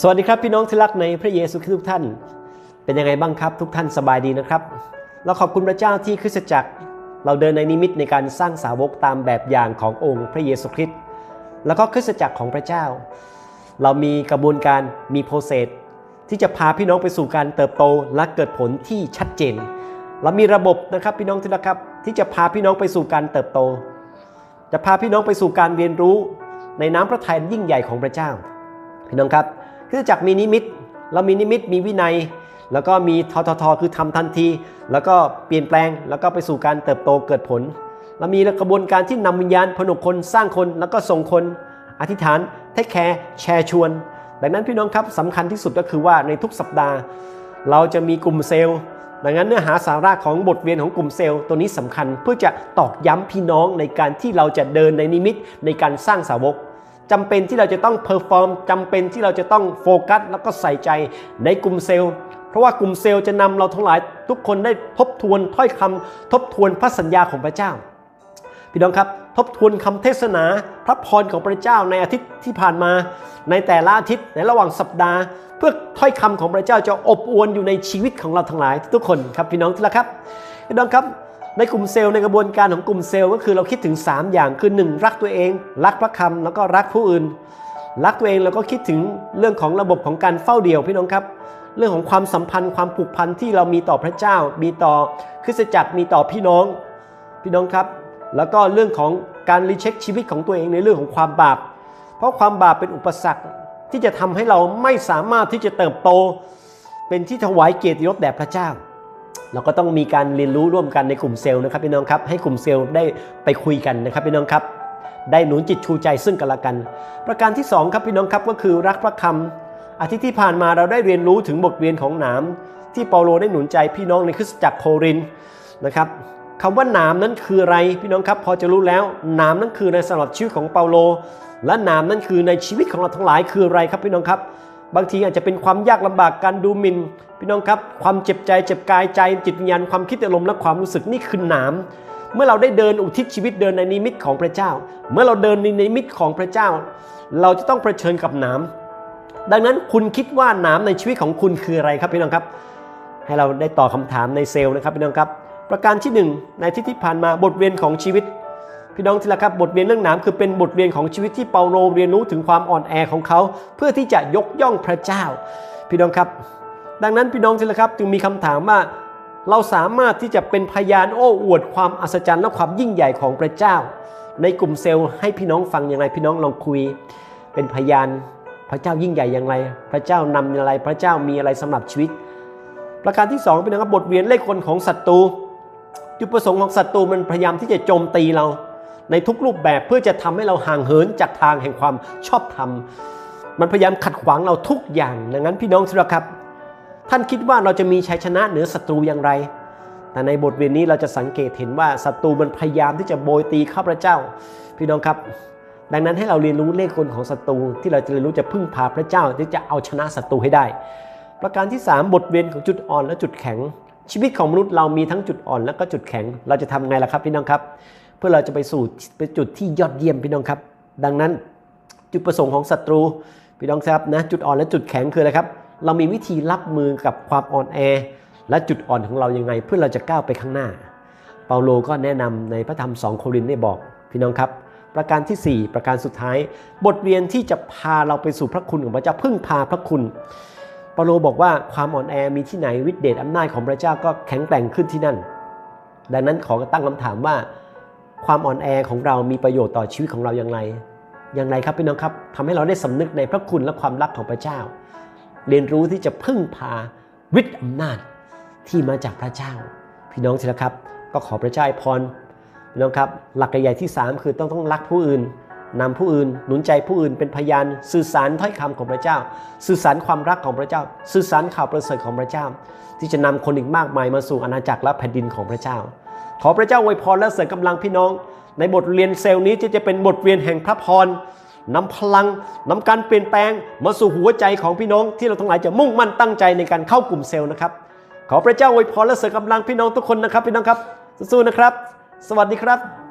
สวัสดีครับพี่น้องที่รักในพระเยซูคริสต์ทุกท่าน เป็นยังไงบ้างครับ ทุกท่านสบายดีนะครับ เราขอบคุณพระเจ้าที่คริสตจักร เราเดินในนิมิตในการสร้างสาวกตามแบบอย่างขององค์พระเยซูคริสต์แล้วก็คริสตจักรของพระเจ้า เรามีกระบวนการมีโปรเซสที่จะพาพี่น้องไปสู่การเติบโตและเกิดผลที่ชัดเจนเรามีระบบนะครับพี่น้องที่รักครับ ที่จะพาพี่น้องไปสู่การเติบโต จะพาพี่น้องไปสู่การเรียนรู้ในน้ำพระทัยยิ่งใหญ่ของพระเจ้า พี่น้องครับ คริสตจักรมีนิมิต เรามีนิมิตมีวินัย แล้วก็มีทททคือทำทันที แล้วก็เปลี่ยนแปลงแล้วก็ไปสู่การเติบโตเกิดผลเรามีกระบวนการที่นำวิญญาณผนุคนสร้างคนแล้วก็ส่งคน อธิษฐานเทคแคร์แชร์ชวนดังนั้นพี่น้องครับสำคัญที่สุดก็คือว่าในทุกสัปดาห์ เราจะมีกลุ่มเซลล์ ดังนั้นเนื้อหาสาระของบทเรียนของกลุ่มเซลล์ตัวนี้สำคัญเพื่อจะตอกย้ำพี่น้องในการที่เราจะเดินในนิมิตในการสร้างสาวก จำเป็นที่เราจะต้องเพอร์ฟอร์มจำเป็นที่เราจะต้องโฟกัส แล้วก็ใส่ใจในกลุ่มเซลล์ เพราะว่ากลุ่มเซลล์จะนำเราทั้งหลายทุกคนได้ทบทวนถ้อยคำทบทวนพระสัญญาของพระเจ้า พี่น้องครับทบทวนคำเทศนาพระพรของพระเจ้าในอาทิตย์ที่ผ่านมา ในแต่ละอาทิตย์ในระหว่างสัปดาห์ เพื่อถ้อยคำของพระเจ้าจะอบอวลอยู่ในชีวิตของเราทั้งหลายทุกคนครับพี่น้องที่รักครับพี่น้องครับ ในกลุ่มเซลล์ในกระบวนการของกลุ่มเซลล์ก็คือเราคิดถึง 3 อย่างคือ 1 รักตัวเอง รักพระคำแล้วก็รักผู้อื่น รักตัวเองแล้วก็คิดถึงเรื่องของระบบของการเฝ้าเดี่ยวพี่น้องครับ เรื่องของความสัมพันธ์ความผูกพันที่เรามีต่อพระเจ้า มีต่อคริสตจักรมีต่อพี่น้อง พี่น้องครับ แล้วก็เรื่องของการรีเช็คชีวิตของตัวเองในเรื่องของความบาป เพราะความบาปเป็นอุปสรรคที่จะทำให้เราไม่สามารถที่จะเติบโต เป็นที่ถวายเกียรติยศแด่พระเจ้า เราก็ต้องมีการเรียนรู้ร่วมกันในกลุ่มเซลล์นะครับพี่น้องครับให้กลุ่มเซลล์ได้ไปคุยกันนะครับพี่น้องครับ ได้หนุนจิตชูใจซึ่งกันและกัน ประการที่สองครับพี่น้องครับก็คือรักพระคำอาทิตย์ที่ผ่านมาเราได้เรียนรู้ถึงบทเรียนของหนาม ที่เปาโลได้หนุนใจพี่น้องในคริสตจักรโครินนะครับคำว่าหนามนั้นคืออะไรพี่น้องครับ พอจะรู้แล้วหนามนั้นคือในสำหรับชีวิตของเปาโล และหนามนั้นคือในชีวิตของเราทั้งหลายคืออะไรครับพี่น้องครับ บางทีอาจจะเป็นความยากลำบากการดูหมิน่น พี่น้องครับความเจ็บใจเจ็บกายใจจิตวิญญาณความคิดอารมณ์และความรู้สึกนี่คือหนามเมื่อเราได้เดินอุทิศชีวิตเดินในนิมิตของพระเจ้า เมื่อเราเดินในนิมิตของพระเจ้า เราจะต้องเผชิญกับหนามดังนั้นคุณคิดว่าหนามในชีวิตของคุณคืออะไรครับพี่น้องครับ ให้เราได้ตอบคาถามในเซลล์นะครับพี่น้องครับ ประการที่หนึ่งในที่ที่ผ่านมาบทเรียนของชีวิต พี่น้องที่รักครับบทเรียนเรื่องหนามคือเป็นบทเรียนของชีวิตที่เปาโลเรียนรู้ถึงความอ่อนแอของเขา เพื่อที่จะยกย่องพระเจ้า พี่น้องครับ ดังนั้นพี่น้องที่รักครับจึงมีคำถามว่าเราสามารถที่จะเป็นพยานโอ้อวดความอัศจรรย์และความยิ่งใหญ่ของพระเจ้า ในกลุ่มเซลล์ให้พี่น้องฟังอย่างไรพี่น้องลองคุย เป็นพยานพระเจ้ายิ่งใหญ่อย่างไร พระเจ้านำอะไรพระเจ้ามีอะไรสำหรับชีวิต ประการที่สองพี่น้องครับบทเรียนเลขคนของศัตรูจุดประสงค์ของศัตรูมันพยายามที่จะโจมตีเรา ในทุกรูปแบบเพื่อจะทำให้เราห่างเหินจากทางแห่งความชอบธรรมมันพยายามขัดขวางเราทุกอย่างดังนั้นพี่น้องที่รักครับ ท่านคิดว่าเราจะมีชัยชนะเหนือศัตรูอย่างไร แต่ในบทเรียนนี้เราจะสังเกตเห็นว่าศัตรูมันพยายามที่จะโบยตีข้าพเจ้า พี่น้องครับ ดังนั้นให้เราเรียนรู้เลขกลของศัตรูที่เราจะเรียนรู้จะพึ่งพาพระเจ้าที่จะเอาชนะศัตรูให้ได้ ประการที่ 3 บทเรียนของจุดอ่อนและจุดแข็ง ชีวิตของมนุษย์เรามีทั้งจุดอ่อนและก็จุดแข็ง เราจะทำไงล่ะครับพี่น้องครับ เพื่อเราจะไปสู่ไปจุดที่ยอดเยี่ยมพี่น้องครับ ดังนั้นจุดประสงค์ของศัตรูพี่น้องครับนะจุดอ่อนและจุดแข็งคืออะไรครับ เรามีวิธีรับมือกับความอ่อนแอ และจุดอ่อนของเรายังไง เพื่อเราจะก้าวไปข้างหน้า เปาโลก็แนะนำในพระธรรม2โครินธ์ได้บอก พี่น้องครับ ประการทีสี่ 4 ประการสุดท้าย บทเรียนที่จะพาเราไปสู่พระคุณของพระเจ้าพึ่งพาพระคุณเปาโลบอกว่าความอ่อนแอมีที่ไหนฤทธิเดชอำนาจของพระเจ้าก็แข็งแกร่งขึ้นที่นั่น ดังนั้นขอตั้งคำถามว่า ความอ่อนแอของเรามีประโยชน์ต่อชีวิตของเราอย่างไรอย่างไรครับพี่น้องครับทำให้เราได้สำนึกในพระคุณและความรักของพระเจ้า เรียนรู้ที่จะพึ่งพาฤทธิ์อำนาจที่มาจากพระเจ้า พี่น้องทีละครับ ก็ขอพระเจ้าอวยพรพี่น้องครับ หลักใหญ่ที่ 3 คือต้องต้องรักผู้อื่นนำผู้อื่น หนุนใจผู้อื่นเป็นพยานสื่อสารถ้อยคำของพระเจ้า สื่อสารความรักของพระเจ้า สื่อสารข่าวประเสริฐของพระเจ้า ที่จะนำคนอีกมากมายมาสู่อาณาจักรและแผ่นดินของพระเจ้า ขอพระเจ้าอวยพรและเสริมกำลังพี่น้อง ในบทเรียนเซลล์นี้ที่จะเป็นบทเรียนแห่งพระพร นำพลังนำการเปลี่ยนแปลงมาสู่หัวใจของพี่น้องที่เราทั้งหลายจะมุ่งมั่นตั้งใจในการเข้ากลุ่มเซลล์นะครับ ขอพระเจ้าอวยพรและเสริมกำลังพี่น้องทุกคนนะครับ พี่น้องครับสู้ๆนะครับ สวัสดีครับ